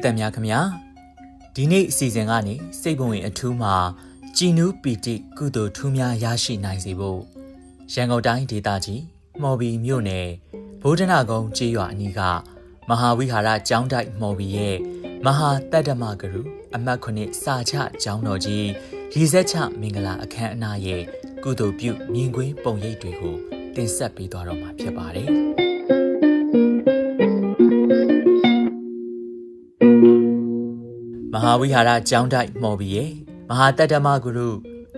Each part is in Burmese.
ရိသတ်များခင်ဗျာဒီနေ့အစီအစဉ်ကနေစိတ်ပုံဝင်အထူးမှာကြည်နူးပီတိကုသိုလ်ထူးများရရှိနိုင်စေဖို့ရန်ကုန်တိုင်းဒေသကြီးမော်ဘီမြို့နယ်ဗုဒ္ဓနာကုန်းကျေးရွာအနီးကမဟာဝိဟာရကျောင်းတိုက်မော်ဘီရဲ့မဟာတတ္တမဂရုအမတ်ခုနှစ်စာချကျောင်းတော်ကြီးရီဆက်ချမင်္ဂလာအခမ်းအနားရဲ့ကုသိုလ်ပြုမြင်ကွင်းပုံရိပ်တွေကိုတင်ဆက်ပေးသွားတော့မှာဖြစ်ပါတယ် မဟာဝိဟာရကျောင်းတိုက်မော်ဘီရဲ့မဟာတတ္တမဂရု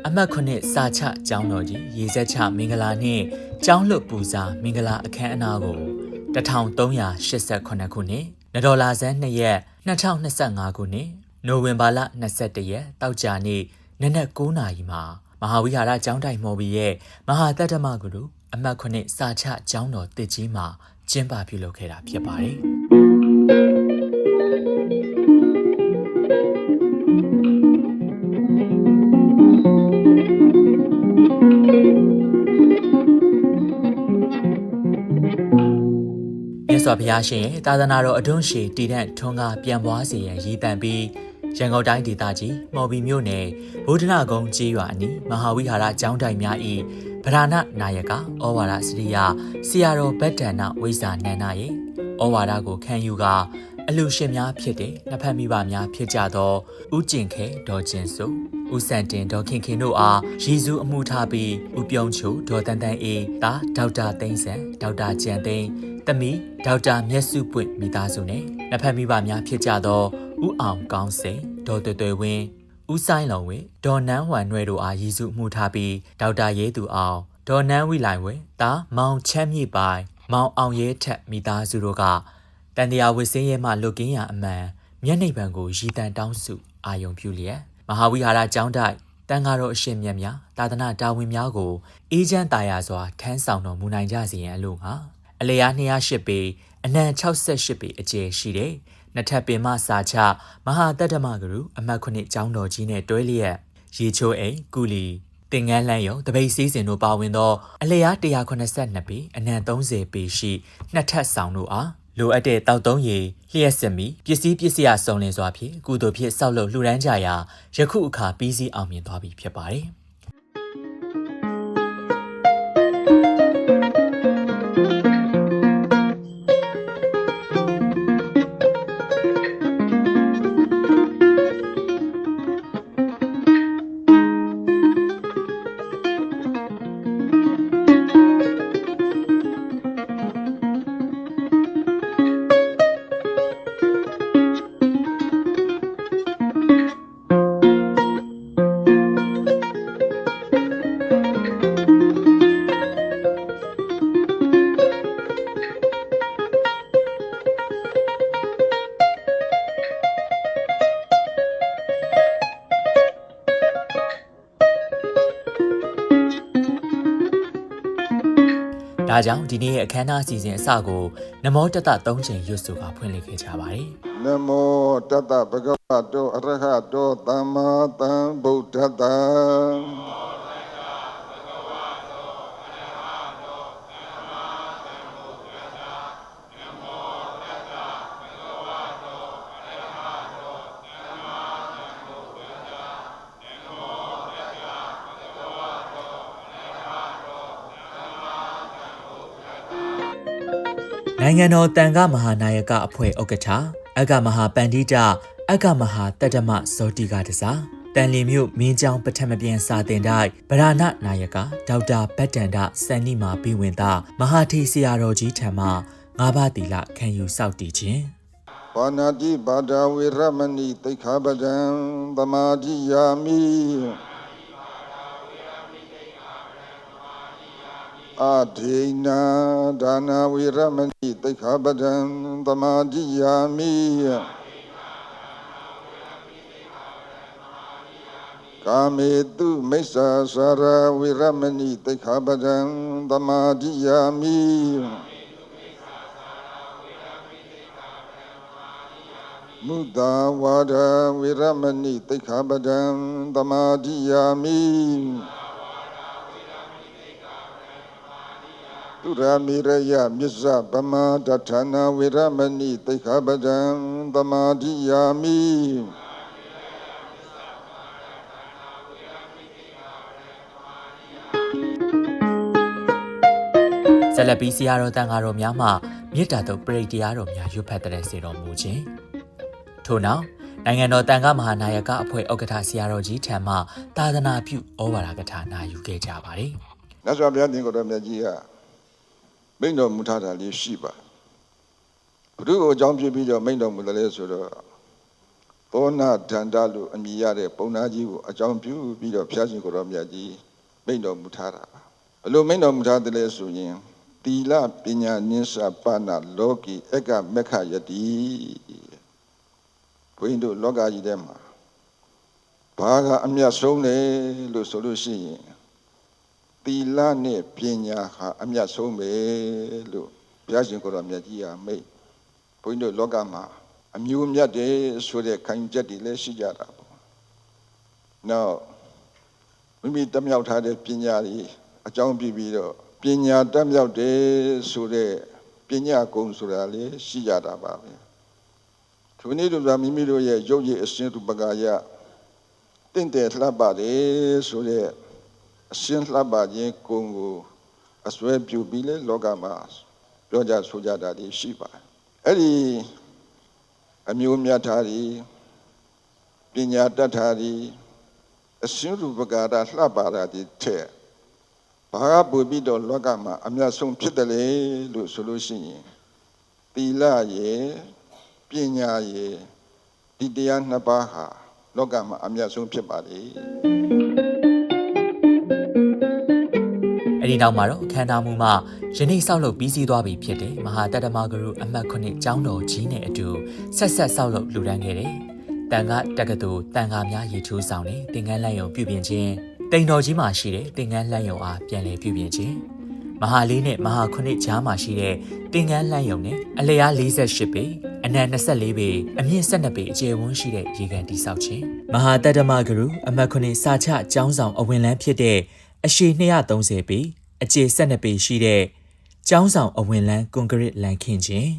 အမတ်ခုနှစ်စာချကျောင်းတော်ကြီးရေဆက်ချမင်္ဂလာနှင့်ကျောင်းလွတ်ပူဇာမင်္ဂလာအခမ်းအနားကို1388ခုနှစ်နဒေါ်လာဇန်2ရက်2025ခုနှစ်နိုဝင်ဘာလ21ရက်တောက်ကြနေ့နနက်9:00နာရီမှာမဟာဝိဟာရကျောင်းတိုက်မော်ဘီရဲ့မဟာတတ္တမဂရုအမတ်ခုနှစ်စာချကျောင်းတော်တစ်ကြီးမှာကျင်းပပြုလုပ်ခဲ့တာဖြစ်ပါတယ် စွာဘုရားရှင်ရဲ့သာသနာတော်အတွန်းရှည်တည်တဲ့ထွန်းကားပြန်ပွားစေရန်ရည်တံပြီးရန်ကုန်တိုင်းဒေသကြီးမော်ဘီမြို့နယ်ဗုဒ္ဓနာကုန်းကျေးရွာအနီးမဟာဝိဟာရကျောင်းတိုင်များ၏ဗရဏနာယကဩဝါဒစရိယဆရာတော်ဗတ္တနာဝိဇာနန္ဒရဲ့ဩဝါဒကိုခံယူကာ အလူရှင်များဖြစ်တဲ့နှစ်ဖက်မိဘများဖြစ်ကြသောဦးကျင်ခဲဒေါ်ကျင်စုဦးစံတင်ဒေါ်ခင်ခင်တို့အားယေရှုအမှုထားပြီးဦးပြုံးချိုဒေါ်တန်တန်အေးတာဒေါက်တာသိန်းဆန်ဒေါက်တာကျန်သိန်းတမီဒေါက်တာမျက်စုပွင့်မိသားစုနဲ့နှစ်ဖက်မိဘများဖြစ်ကြသောဦးအောင်ကောင်းစိန်ဒေါ်တွေ့တွေ့ဝင်းဦးဆိုင်လုံဝေဒေါ်နန်းဝမ်နွယ်တို့အားရည်စုမှုထားပြီးဒေါက်တာရဲသူအောင်ဒေါ်နန်းဝိလိုင်ဝေတာမောင်ချမ်းမြေပိုင်မောင်အောင်ရဲထက်မိသားစုတို့က တန်တရားဝစ်စင်းရဲမှလွတ်ကင်းရာအမှန်မျက်နှိပ်ပံကိုရည်တန်တောင်းစုအာယုံပြုလျက်မဟာဝိဟာရကျောင်းတိုက်တန်ဃာတော်အရှင်မြတ်များတာသနာတာဝန်များကိုအေးချမ်းတာယာစွာထမ်းဆောင်တော်မူနိုင်ကြစေရန်အလို့ငါအလျား208ပေအနံ68ပေအကျယ်ရှိတယ်။နှစ်ထပ်ပင်မစာချမဟာတတ္တမဂရုအမတ်ခုနှစ်ကျောင်းတော်ကြီးနဲ့တွဲလျက်ရေချိုးအိမ်ကုလီတင်ငန်းလန်းရုံတပိတ်စည်းစင်တို့ပါဝင်သောအလျား182ပေအနံ30ပေရှိနှစ်ထပ်ဆောင်တို့အား လိုအပ်တဲ့တောက်သုံးရည်လျှက်စမီပစ္စည်းပစ္စည်းအစုံလင်စွာဖြင့်ကုသိုလ်ဖြင့်ဆောက်လုပ်လှူဒန်းကြရာယခုအခါပြီးစီးအောင်မြင်သွားပြီဖြစ်ပါတယ်။ ကြောင့်ဒီနေ့ရဲ့အခမ်းအနားအစီအစဉ်အစကိုနမောတတ၃ချိန်ရွတ်ဆိုကဖွင့်လှစ်ခဲ့ကြပါတယ်နမောတတဗဂဝတောအရဟတောသမ္မာသမ္ဗုဒ္ဓတ္တ။ နိုင်ငံတော်တန်ခမဟာနာယကအဖွဲ့ဥက္ကဋ္ဌအကမဟာပန္တိတအကမဟာတတ္တမဇောတိကတစားတန်လီမြို့မင်းကျောင်းပထမပြန်စာတင်တိုက်ဗရာဏနာယကဒေါက်တာဗတ္တန္ဒစန္နိမာပြီးဝင်သားမဟာထီဆရာတော်ကြီးထံမှငါးပါးတီလခံယူစောင့်တည်ခြင်းဘာနာတိဘာဒဝေရမဏိသိက္ခာပဒံသမာဓိယာမိ အာဒေနာဒါနာဝေရမဏိသိက္ခာပဒံသမာဓိယာမိကာမေတုမိစ္ဆာစာရဝေရမဏိသိက္ခာပဒံသမာဓိယာမိမုသာဝါဒဝေရမဏိတိခာပဒံသမာဓိယာမိ မသူရာမိရယမြစ္ဆပမဒဋ္ဌာနာဝေရမဏိတိခပဒံသမာဓိယာမိဆက်လက်ပြီးဆရာတော်တန်ဃာတော်များမှမေတ္တာတော်ပရိတရားတော်များရွတ်ဖတ်တဲ့စေတော်မူခြင်းထို့နောက်နိုင်ငံတော်တန်ခါမဟာနာယကအဖွဲ့ဥက္ကဋ္ဌဆရာတော်ကြီးထံမှသာသနာပြုဩဝါဒကထာနာယူခဲ့ကြပါတယ်မြတ်စွာဘုရားသင်္ကိုယ်တော်မြတ်ကြီးက မိန့်တော်မူထားတာလေးရှိပါဘုရုကိုအကြောင်းပြပြီးတော့မိန့်တော်မူတယ်လေဆိုတော့ဘောနာဒန္တလို့အမည်ရတဲ့ပုံနာကြီးကိုအကြောင်းပြုပြီးတော့ဘုရားရှင်ကိုယ်တော်မြတ်ကြီးမိန့်တော်မူထားတာပါဘလို့မိန့်တော်မူထားတယ်လဲဆိုရင်တီလပညာနိစ္စပါဏလောကီအက္ကမက္ခယတိဘုရင်တို့လောကကြီးထဲမှာဘာကအမြတ်ဆုံးလဲလို့ဆိုလို့ရှိရင် သီလနဲ့ပညာဟာအမြတ်ဆုံးပဲလို့ဘုရားရှင်ကိုယ်တော်မြတ်ကြီးကမိတ်ဘုန်းကြီးတို့လောကမှာအမျိုးမြတ်တယ်ဆိုတဲ့ခံယူချက်တွေလည်းရှိကြတာပေါ့။နောက်မိမိတက်မြောက်ထားတဲ့ပညာတွေအကြောင်းပြပြီးတော့ပညာတက်မြောက်တယ်ဆိုတဲ့ပညာကုံဆိုတာလည်းရှိကြတာပါပဲ။ဒီနေ့တို့ကမိမိတို့ရဲ့ရုပ်ရည်အစဉ်သူပကာယတင့်တယ်လှပပါတယ်ဆိုတဲ့ အရှင်းလှပခြင်းကိုယ်ကိုအစွဲပြုပြီးလဲလောကမှာပြောကြဆိုကြတာတွေရှိပါတယ်အဲ့ဒီအမျိုးမြတ်သားတွေပညာတတ်သားတွေအရှင်းရူပကာရလှပတာတွေတဲ့ဘာကပူပြီးတော့လောကမှာအမြတ်ဆုံးဖြစ်တယ်လေလို့ဆိုလို့ရှိရင်သီလရဲ့ပညာရဲ့ဒီတရားနှစ်ပါးဟာလောကမှာအမြတ်ဆုံးဖြစ်ပါလေ။ ဒီနောက်မှာတော့အခမ်းအနားမှုမှယနေ့ဆောက်လုပ်ပြီးစီးသွားပြီဖြစ်တဲ့မဟာတတ္တမဂရုအမှတ်ခုနှစ်ကျောင်းတော်ကြီးနဲ့အတူဆက်ဆက်ဆောက်လုပ်လူတန်းခဲ့တယ်။တန်ခါတက္ကသိုလ်တန်ခါများရေချိုးဆောင်တဲ့သင်္ကန်းလန့်ယုံပြုပြင်ခြင်းတိမ်တော်ကြီးမှာရှိတဲ့သင်္ကန်းလန့်ယုံအားပြန်လည်ပြုပြင်ခြင်းမဟာလေးနဲ့မဟာခုနှစ်ကြားမှာရှိတဲ့သင်္ကန်းလန့်ယုံနဲ့အလျား48ပေအနံ24ပေအမြင့်12ပေအကျယ်ဝန်းရှိတဲ့ရေကန်တိဆောက်ခြင်းမဟာတတ္တမဂရုအမှတ်ခုနှစ်စာချကျောင်းဆောင်အဝင်လန်းဖြစ်တဲ့အရှည်230ပေ အကျယ်12ပေရှိတဲ့ကျောင်းဆောင်အဝင်လန်းကွန်ကရစ်လမ်းခင်းခြင်း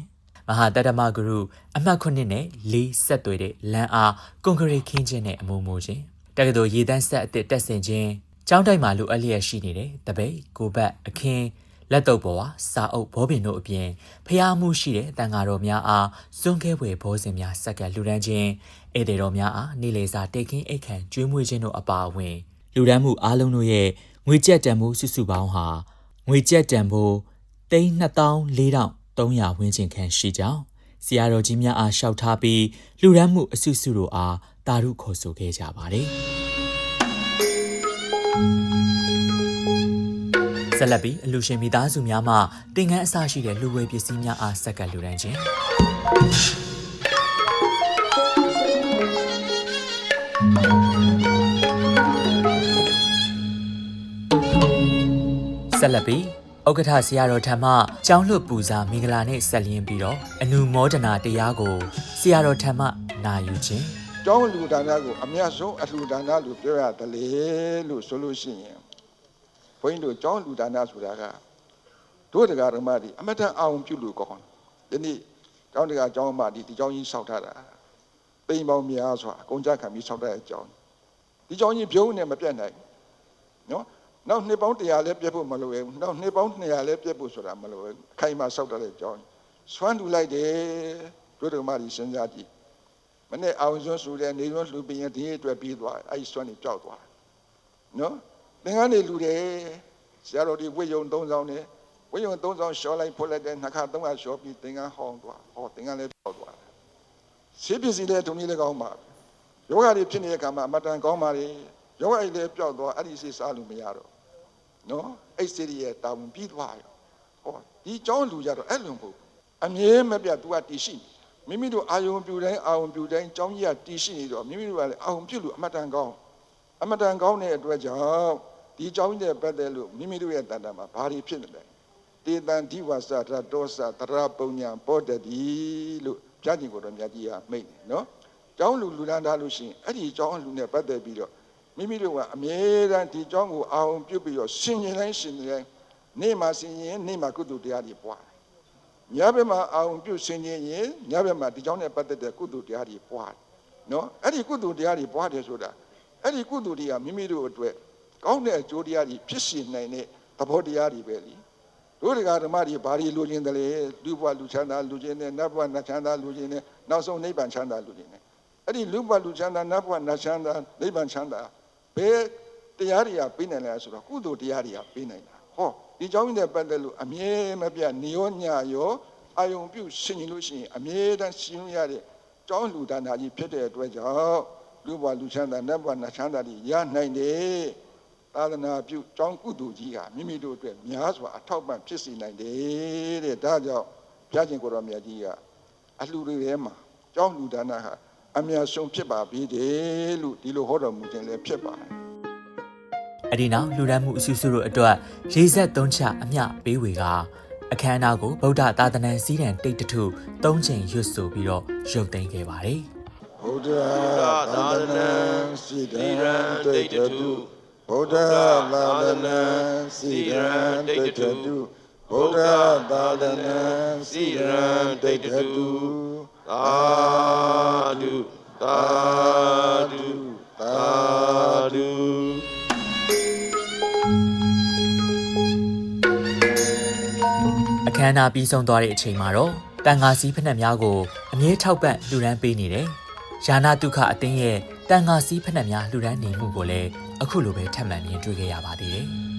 မဟာတတ္တမဂရုအမှတ်ခုနှစ်နဲ့လေးဆက်သွေးတဲ့လမ်းအားကွန်ကရစ်ခင်းခြင်းနဲ့အမှုမှုခြင်းတက္ကသိုလ်ရေတန်းဆက်အသစ်တက်ဆင်ခြင်းကျောင်းတိုက်မှာလိုအပ်လျက်ရှိနေတဲ့တပိတ်ကိုဘတ်အခင်းလက်တော့ပေါ်ဝါစာအုပ်ဘောပင်တို့အပြင်ဖျားမှုရှိတဲ့တန်ဃာတော်များအားစွန့်ခဲွယ်ဘောစင်များဆက်ကလူဒန်းခြင်းဧည့်သည်တော်များအားနေလေစာတိတ်ခင်းအိတ်ခမ်းကျွေးမွေးခြင်းတို့အပါအဝင်လူဒန်းမှုအားလုံးတို့ရဲ့ ငွေကြက်တန်မှုစုစုပေါင်းဟာငွေကြက်တန်ဖို့34,300ဝန်းကျင်ခန့်ရှိကြောင်းဆရာတော်ကြီးများအားလျှောက်ထားပြီးလူဒန်းမှုအစုစုတို့အားတာရုခေါ်ဆိုခဲ့ကြပါတယ်ဆက်လက်ပြီးအလူရှင်မိသားစုများမှတင်ငန်းအစရှိတဲ့လူဝဲပစ္စည်းများအားဆက်ကလူဒန်းခြင်း ဆက်လက်ပြီးဥက္ကဋ္ဌဆရာတော်ထံမှကျောင်းလွတ်ပူဇာမင်္ဂလာနဲ့ဆက်လျင်းပြီးတော့အနုမောဒနာတရားကိုဆရာတော်ထံမှနာယူခြင်းကျောင်းလူဒါနကိုအမြတ်ဆုံးအလှူဒါနလို့ပြောရတယ်လေလို့ဆိုလို့ရှိရင်ဘုန်းကြီးတို့ကျောင်းလူဒါနဆိုတာကတို့တရားဓမ္မတွေအမတန်အောင်ပြုလို့ကောင်းတယ်ဒီနေ့ကျောင်းတရားကျောင်းမဒီဒီကျောင်းကြီးဆောက်ထားတာပိန်ပေါင်းများစွာအကုန်ကြခံပြီးဆောက်တဲ့အကျောင်းဒီကျောင်းကြီးပြုံးနေမပြတ်နိုင်နော် နောက်နှစ်ပေါင်း100လည်းပြတ်ဖို့မလိုဘူးနောက်နှစ်ပေါင်း200လည်းပြတ်ဖို့ဆိုတာမလိုဘူးအခိုင်အမာဆောက်ထားတဲ့အကျောင်းစွမ်းတူလိုက်တယ်တို့ဓမ္မတွေစဉ်းစားကြည့်မနဲ့အောင်စွန်းဆူတဲ့နေစွန်းလှူပြီးရင်ဒီအတွက်ပြီးသွားအဲ့ဒီစွမ်းနေကြောက်သွားနော်သင်္ကန်းနေလူတယ်ဆရာတော်ဒီဝိယုံ၃ဆောင်နေဝိယုံ၃ဆောင်ရှော့လိုက်ဖွက်လိုက်တဲ့နှခါ၃ခါရှော့ပြီးသင်္ကန်းဟောင်းသွားဟောသင်္ကန်းလည်းကြောက်သွားဆေးပစ္စည်းလည်းဒုံကြီးလည်းကောင်းပါယောဂတွေဖြစ်နေတဲ့အခါမှာအမတန်ကောင်းပါလေယောဂအိလည်းပျောက်သွားအဲ့ဒီစိတ်စားလို့မရတော့ နော်အဲ့စိတ်ရဲ့တာဝန်ပြီးသွားရောဟောဒီเจ้าလူကြတော့အဲ့လိုမဟုတ်အမြဲမပြတ် तू ကတည်ရှိနေ မိမိတို့အာယုံပြူတိုင်းအာယုံပြူတိုင်းကြောင်းကြီးကတည်ရှိနေတော့မိမိတို့ကလည်းအာယုံပြုလို့အမတန်ကောင်းအမတန်ကောင်းတဲ့အတွက်ကြောင့်ဒီကြောင်းကြီးနဲ့ပတ်သက်လို့မိမိတို့ရဲ့တန်တန်မှာဘာတွေဖြစ်နေလဲတေတံဒီဝဆရတောဆတရပုံညာပောတတိလို့ပြကြင်ကိုတော့မြတ်ကြီးကမိတ်တယ်နော်ကျောင်းလူလူလန်းထားလို့ရှိရင်အဲ့ဒီကျောင်းလူနဲ့ပတ်သက်ပြီးတော့ မိမိတို့ကအမြဲတမ်းဒီကျောင်းကိုအာယုံပြုပြီးတော့ရှင်ကျင်တိုင်းရှင်ကျင်တိုင်းနေ့မှာဆင်ရင်နေ့မှာကုသိုလ်တရားတွေပွားတယ်ညဘက်မှာအောင်ပြုဆင်ခြင်းရင်ညဘက်မှာဒီကြောင့်နဲ့ပတ်သက်တဲ့ကုသိုလ်တရားတွေပွားတယ်နော်အဲ့ဒီကုသိုလ်တရားတွေပွားတယ်ဆိုတာအဲ့ဒီကုသိုလ်တွေကမိမိတို့အတွက်ကောင်းတဲ့အကျိုးတရားတွေဖြစ်စေနိုင်တဲ့သဘောတရားတွေပဲလीတို့တရားဓမ္မတွေဘာတွေလိုချင်တယ်လဲလူဘဝလူချမ်းသာလူချင်းနဲ့နတ်ဘဝနတ်ချမ်းသာလူချင်းနဲ့နောက်ဆုံးနိဗ္ဗာန်ချမ်းသာလူချင်းနဲ့အဲ့ဒီလူဘဝလူချမ်းသာနတ်ဘဝနတ်ချမ်းသာနိဗ္ဗာန်ချမ်းသာ ဘယ်တရားတွေကပေးနိုင်လဲဆိုတော့ကုသိုလ်တရားတွေကပေးနိုင်တာဟောဒီကြောင့်နဲ့ပတ်သက်လို့အမြဲမပြတ်နေရောညရောအာယုံပြုရှင်ရင်လို့ရှိရင်အမြဲတမ်းရှင်ရတဲ့ကြောင်းလူဒါနာကြီးဖြစ်တဲ့အတွက်ကြောင့်လူဘဝလူချမ်းသာနတ်ဘဝနတ်ချမ်းသာတွေရနိုင်တယ်သာသနာပြုကြောင်းကုသိုလ်ကြီးဟာမိမိတို့အတွက်များစွာအထောက်ပံ့ဖြစ်စေနိုင်တယ်တဲ့ဒါကြောင့်ဘုရားရှင်ကိုရောမြတ်ကြီးကအလှူတွေထဲမှာကြောင်းလူဒါနာဟာ အများဆုံးဖြစ်ပါပြီတယ်လို့ဒီလိုဟောတော်မူခြင်းလည်းဖြစ်ပါတယ်အဒီနောက်လူရန်မှုအစုစုတို့အတွက်ရေဆက်သုံးချအမျှပေးဝေကအခမ်းအနားကိုဗုဒ္ဓသာသနာစည်းတံတိတ်တထု၃ချိန်ရွတ်ဆိုပြီးတော့ရုပ်သိမ်းခဲ့ပါတယ်ဗုဒ္ဓသာသနာစီတံတိတ်တုဗုဒ္ဓသာသနာစီတံတိတ်တုဗုဒ္ဓသာသနာစီတံတိတ်တု သာဓုသာဓုသာဓုအခမ်းအနားပြီးဆုံးသွားတဲ့အချိန်မှာတော့တန်ဃာစည်းဖက်နှက်များကိုအမြဲထောက်ပံ့လှူဒန်းပေးနေတယ်။ယာနာတုခအသင်းရဲ့တန်ဃာစည်းဖက်နှက်များလှူဒန်းနေမှုကိုလည်းအခုလိုပဲထပ်မံမြင်တွေ့ခဲ့ရပါသေးတယ်။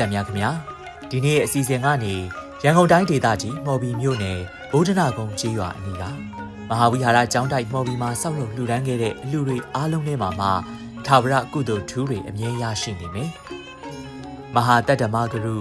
ပရိသတ်များခင်ဗျာဒီနေ့ရဲ့အစီအစဉ်ကနေရန်ကုန်တိုင်းဒေသကြီးမော်ဘီမြို့နယ်ဗုဒ္ဓနာကုန်းကျေးရွာအနီးကမဟာဝိဟာရကျောင်းတိုက်မော်ဘီမှာဆောက်လုပ်လှူဒန်းခဲ့တဲ့အလှူတွေအားလုံးထဲမှာမှထာဝရကုသိုလ်ထူးတွေအမြဲရရှိနေမယ်မဟာတတ္တမဂရု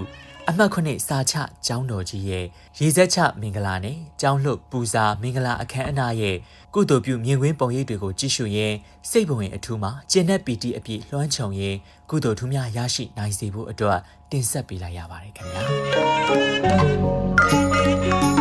အမှတ်ခုနှစ်စာချကျောင်းတော်ကြီးရဲ့ရေစက်ချမင်္ဂလာနဲ့ကျောင်းလွတ်ပူဇာမင်္ဂလာအခမ်းအနားရဲ့ကုသိုလ်ပြုမြင်ကွင်းပုံရိပ်တွေကိုကြည့်ရှုရင်းစိတ်ဘဝင်အထူးမှာကျင့်တဲ့ပီတိအပြည့်လွှမ်းခြုံရင်းကုသိုလ်ထူးများရရှိနိုင်စေဖို့အတွက်တင်ဆက်ပေးလိုက်ရပါတယ်ခင်ဗျာ